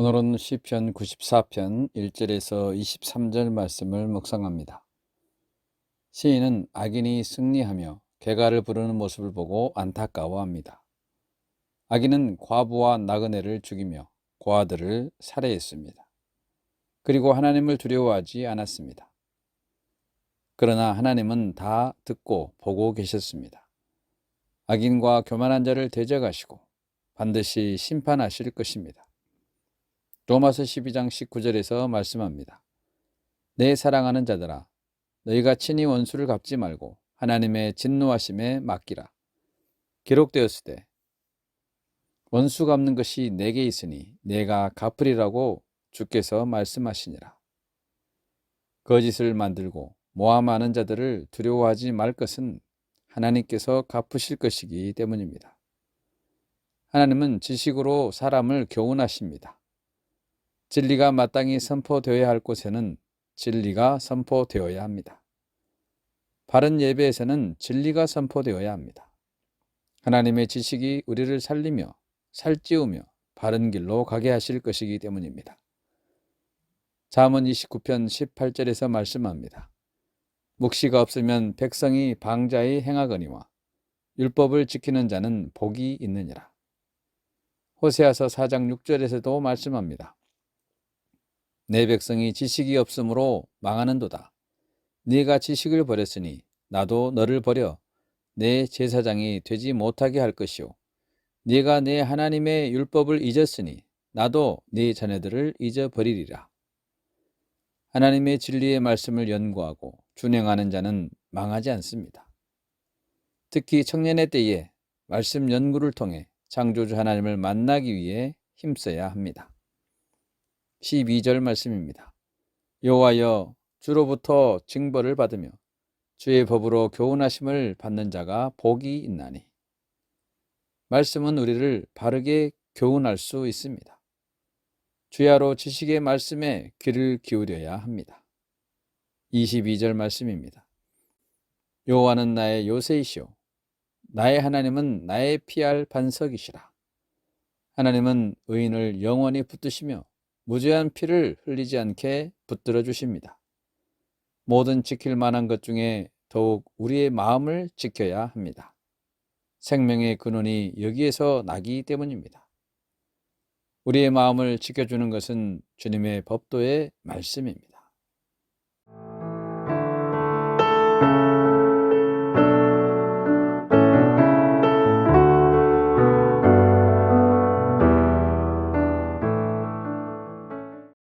오늘은 시편 94편 1절에서 23절 말씀을 묵상합니다. 시인은 악인이 승리하며 개가를 부르는 모습을 보고 안타까워합니다. 악인은 과부와 나그네를 죽이며 고아들을 살해했습니다. 그리고 하나님을 두려워하지 않았습니다. 그러나 하나님은 다 듣고 보고 계셨습니다. 악인과 교만한 자를 대적하시고 반드시 심판하실 것입니다. 로마서 12장 19절에서 말씀합니다. 내 사랑하는 자들아 너희가 친히 원수를 갚지 말고 하나님의 진노하심에 맡기라. 기록되었을 때 원수 갚는 것이 내게 있으니 내가 갚으리라고 주께서 말씀하시니라. 거짓을 만들고 모함하는 자들을 두려워하지 말 것은 하나님께서 갚으실 것이기 때문입니다. 하나님은 지식으로 사람을 교훈하십니다. 진리가 마땅히 선포되어야 할 곳에는 진리가 선포되어야 합니다. 바른 예배에서는 진리가 선포되어야 합니다. 하나님의 지식이 우리를 살리며 살찌우며 바른 길로 가게 하실 것이기 때문입니다. 잠언 29편 18절에서 말씀합니다. 묵시가 없으면 백성이 방자히 행하거니와 율법을 지키는 자는 복이 있느니라. 호세아서 4장 6절에서도 말씀합니다. 내 백성이 지식이 없으므로 망하는도다. 네가 지식을 버렸으니 나도 너를 버려 내 제사장이 되지 못하게 할 것이요. 네가 내 하나님의 율법을 잊었으니 나도 네 자녀들을 잊어버리리라. 하나님의 진리의 말씀을 연구하고 준행하는 자는 망하지 않습니다. 특히 청년의 때에 말씀 연구를 통해 창조주 하나님을 만나기 위해 힘써야 합니다. 12절 말씀입니다. 여호와여 주로부터 징벌을 받으며 주의 법으로 교훈하심을 받는 자가 복이 있나니 말씀은 우리를 바르게 교훈할 수 있습니다. 주야로 지식의 말씀에 귀를 기울여야 합니다. 22절 말씀입니다. 여호와는 나의 요새이시오 나의 하나님은 나의 피할 반석이시라. 하나님은 의인을 영원히 붙드시며 무죄한 피를 흘리지 않게 붙들어 주십니다. 모든 지킬 만한 것 중에 더욱 우리의 마음을 지켜야 합니다. 생명의 근원이 여기에서 나기 때문입니다. 우리의 마음을 지켜주는 것은 주님의 법도의 말씀입니다.